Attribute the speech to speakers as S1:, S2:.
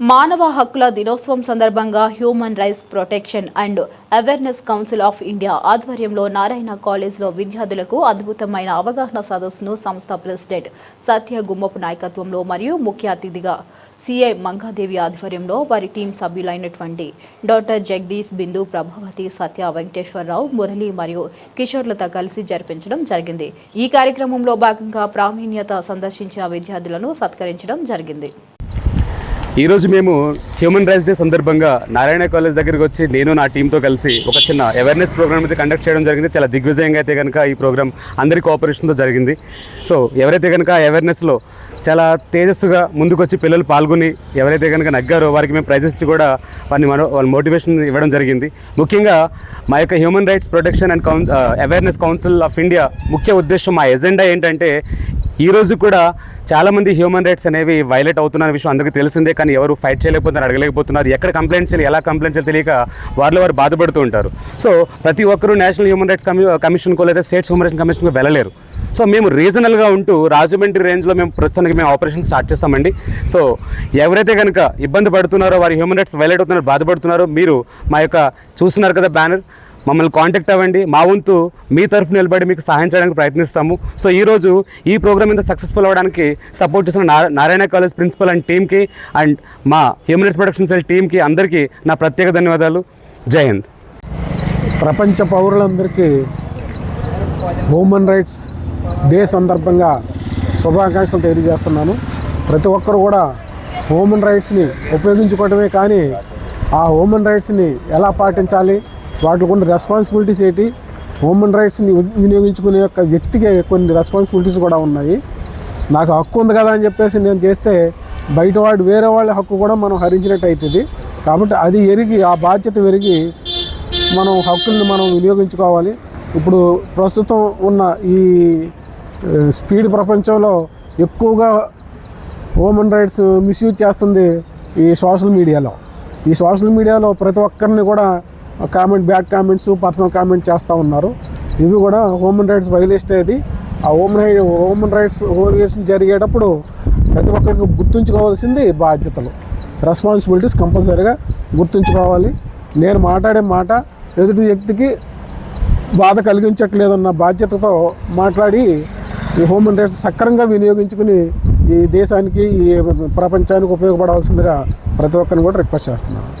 S1: మానవ హక్కుల దినోత్సవం సందర్భంగా human rights protection and awareness council of India ఆధ్వర్యంలో నారాయణ కాలేజ్లో విద్యార్థులకు అద్భుతమైన అవగాహన సదస్సును సంస్థ ప్రెసిడెంట్ సత్య గుమ్మపు నాయకత్వంలో మరియు ముఖ్య అతిథిగా సిఐ మంగాదేవి ఆధ్వర్యంలో వారి టీం సభ్యులైనటువంటి డాక్టర్ జగదీష్ బిందు ప్రభావతి సత్య వెంకటేశ్వరరావు మురళి మరియు కిషోర్లతో కలిసి జరిపించడం జరిగింది. ఈ కార్యక్రమంలో భాగంగా ప్రావీణ్యత సందర్శించిన విద్యార్థులను సత్కరించడం జరిగింది.
S2: ఈరోజు మేము హ్యూమన్ రైట్స్ డే సందర్భంగా నారాయణ కాలేజ్ దగ్గరికి వచ్చి నేను నా టీంతో కలిసి ఒక చిన్న అవేర్నెస్ ప్రోగ్రామ్ అయితే కండక్ట్ చేయడం జరిగింది. చాలా దిగ్విజయంగా అయితే కనుక ఈ ప్రోగ్రామ్ అందరి కోఆపరేషన్తో జరిగింది. సో ఎవరైతే కనుక అవేర్నెస్లో చాలా తేజస్సుగా ముందుకొచ్చి పిల్లలు పాల్గొని ఎవరైతే కనుక నగ్గారో వారికి మేము ప్రైజెస్ ఇచ్చి కూడా వారిని మనో వాళ్ళ మోటివేషన్ ఇవ్వడం జరిగింది. ముఖ్యంగా మా యొక్క హ్యూమన్ రైట్స్ ప్రొటెక్షన్ అండ్ కౌన్ అవేర్నెస్ కౌన్సిల్ ఆఫ్ ఇండియా ముఖ్య ఉద్దేశం మా ఎజెండా ఏంటంటే ఈ రోజు కూడా చాలామంది హ్యూమన్ రైట్స్ అనేవి వైలేట్ అవుతున్న విషయం అందరికీ తెలిసిందే కానీ ఎవరు ఫైట్ చేయలేకపోతున్నారు అడగలేకపోతున్నారు ఎక్కడ కంప్లైంట్ చేయాలి ఎలా కంప్లైంట్ చేయాలి తెలియక వారిలో వారు బాధపడుతూ ఉంటారు. సో ప్రతి ఒక్కరూ నేషనల్ హ్యూమన్ రైట్స్ కమి కమిషన్కో లేదా స్టేట్స్ హ్యూమన్ రైట్స్ కమిషన్కో వెళ్ళలేరు. సో మేము రీజనల్గా ఉంటూ రాజమండ్రి రేంజ్లో మేము ప్రస్తుతానికి మేము ఆపరేషన్ స్టార్ట్ చేస్తామండి. సో ఎవరైతే కనుక ఇబ్బంది పడుతున్నారో వారి హ్యూమన్ రైట్స్ వైలేట్ అవుతున్నారో బాధపడుతున్నారో మీరు మా యొక్క చూస్తున్నారు కదా బ్యానర్ మమ్మల్ని కాంటాక్ట్ అవ్వండి. మా వంతు మీ తరఫు నిలబడి మీకు సహాయం చేయడానికి ప్రయత్నిస్తాము. సో ఈరోజు ఈ ప్రోగ్రామ్ ఇంత సక్సెస్ఫుల్ అవ్వడానికి సపోర్ట్ చేసిన నారాయణ కాలేజ్ ప్రిన్సిపల్ అండ్ టీమ్కి అండ్ మా హ్యూమన్ రైట్స్ ప్రొడక్షన్ సెల్ టీమ్కి అందరికీ నా ప్రత్యేక ధన్యవాదాలు. జై హింద్.
S3: ప్రపంచ పౌరులందరికీ హ్యూమన్ రైట్స్ డే సందర్భంగా శుభాకాంక్షలు తెలియజేస్తున్నాను. ప్రతి ఒక్కరు కూడా హ్యూమన్ రైట్స్ని ఉపయోగించుకోవటమే కానీ ఆ హ్యూమన్ రైట్స్ని ఎలా పాటించాలి వాటికి ఉన్న రెస్పాన్సిబిలిటీస్ ఏంటి హ్యూమన్ రైట్స్ని వినియోగించుకునే యొక్క వ్యక్తికి కొన్ని రెస్పాన్సిబిలిటీస్ కూడా ఉన్నాయి. నాకు హక్కు ఉంది కదా అని చెప్పేసి నేను చేస్తే బయటవాడు వేరే వాళ్ళ హక్కు కూడా మనం హరించినట్టు అవుతుంది కాబట్టి అది ఎరిగి ఆ బాధ్యత పెరిగి మనం హక్కుల్ని మనం వినియోగించుకోవాలి. ఇప్పుడు ప్రస్తుతం ఉన్న ఈ స్పీడ్ ప్రపంచంలో ఎక్కువగా హ్యూమన్ రైట్స్ మిస్యూజ్ చేస్తుంది ఈ సోషల్ మీడియాలో. ఈ సోషల్ మీడియాలో ప్రతి ఒక్కరిని కూడా comment bad comments personal comment చేస్తూ ఉన్నారు. ఇవి కూడా హ్యూమన్ రైట్స్ వైలేషన్ అనేది ఆ human right human rights violation జరిగేటప్పుడు ప్రతి ఒక్కరికి గుర్తుంచుకోవాల్సింది బాధ్యతలు. రెస్పాన్సిబిలిటీస్ కంపల్సరీగా గుర్తుంచుకోవాలి. నేను మాట్లాడే మాట ఎదుటి వ్యక్తికి బాధ కలిగించట్లేదన్న బాధ్యతతో మాట్లాడి ఈ హ్యూమన్ రైట్స్ సక్రమంగా వినియోగించుకుని ఈ దేశానికి ఈ ప్రపంచానికి ఉపయోగపడాల్సిందిగా ప్రతి ఒక్కరిని కూడా రిక్వెస్ట్ చేస్తున్నాను.